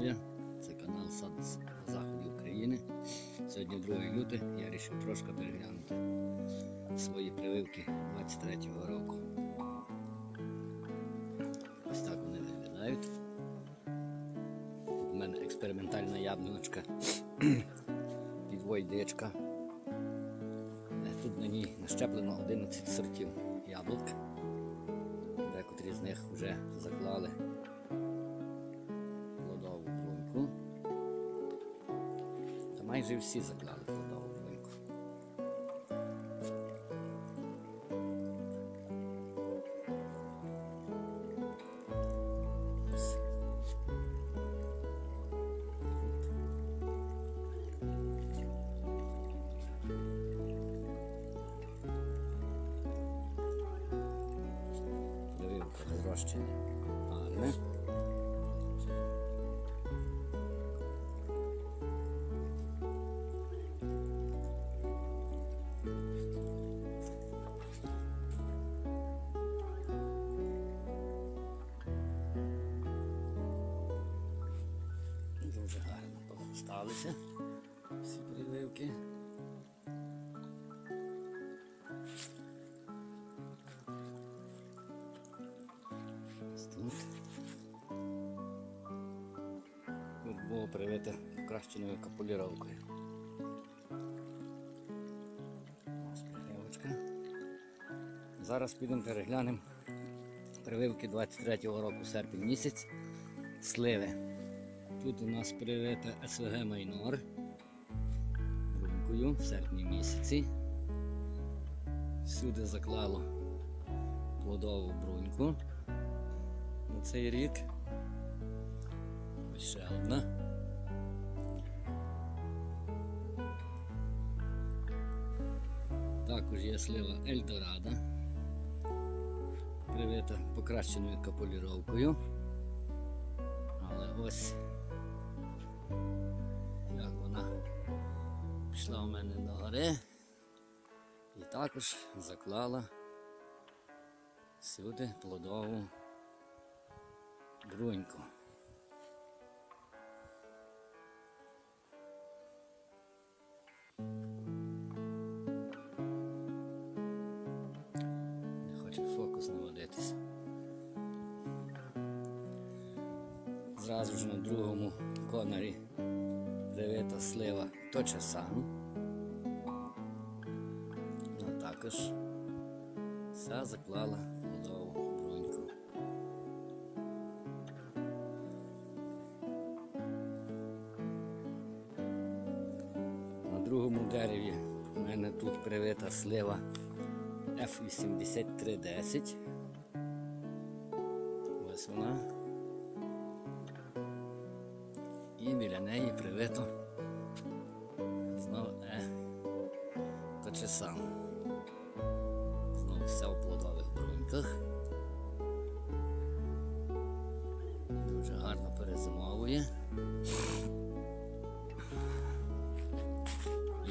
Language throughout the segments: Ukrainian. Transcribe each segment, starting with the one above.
здоров'я. Це канал Сад з Заходу України. Сьогодні 2 лютого я вирішив трошки переглянути свої прививки 23-го року. Ось так вони виглядають. У мене експериментальна яблуночка підвойдичка. Е, Тут на ній нащеплено 11 сортів яблук. Декотрі з них вже заклали майже всі заклали плодову бруньку. Ось. Прививка розрощення похрусталися всі прививки. Ось тут. Було привите покращеною капуліровкою. Ось. Зараз підемо переглянемо прививки 23-го року серпень місяць сливи. Тут у нас привита СВГ Майнор брунькою в серпні місяці. Всюди заклало плодову бруньку на цей рік. Ось ще одна. Також є слива Ельдорадо, привита покращеною капуліровкою. Але ось пішла у мене до гори і також заклала сюди плодову бруньку. Не хоче фокус наводитися. Зразу ж на другому конорі привита слива точа сам. А також вся заклала плодову бруньку. На другому дереві у мене тут привита слива F8310. Ось вона. І біля неї привито знову е то чи сам. Знову вся в плодових бруньках. Дуже гарно перезимовує.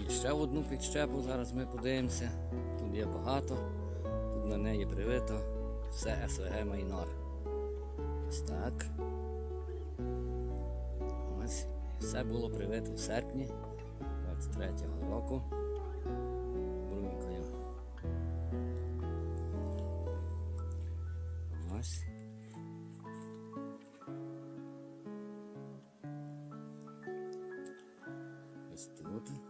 І ще в одну підщепу зараз ми подивимося. Тут є багато, тут на неї привито все СВГ Майнор. Ось так. Ось. Все було привито в серпні 23-го року брунькою. Ось. Ось тут.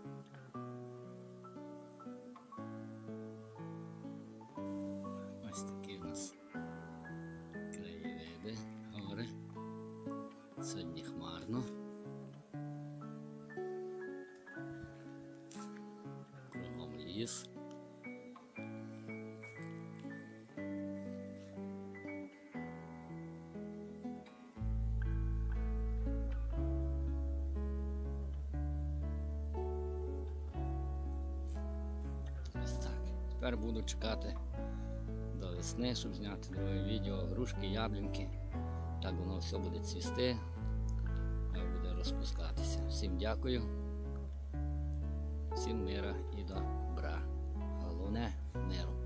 Ліс. Тепер буду чекати до весни, щоб зняти друге відео, грушки, яблінки. Так воно все буде цвісти, а буде розпускатися. Всім дякую, всім мира ブラあのねこの野郎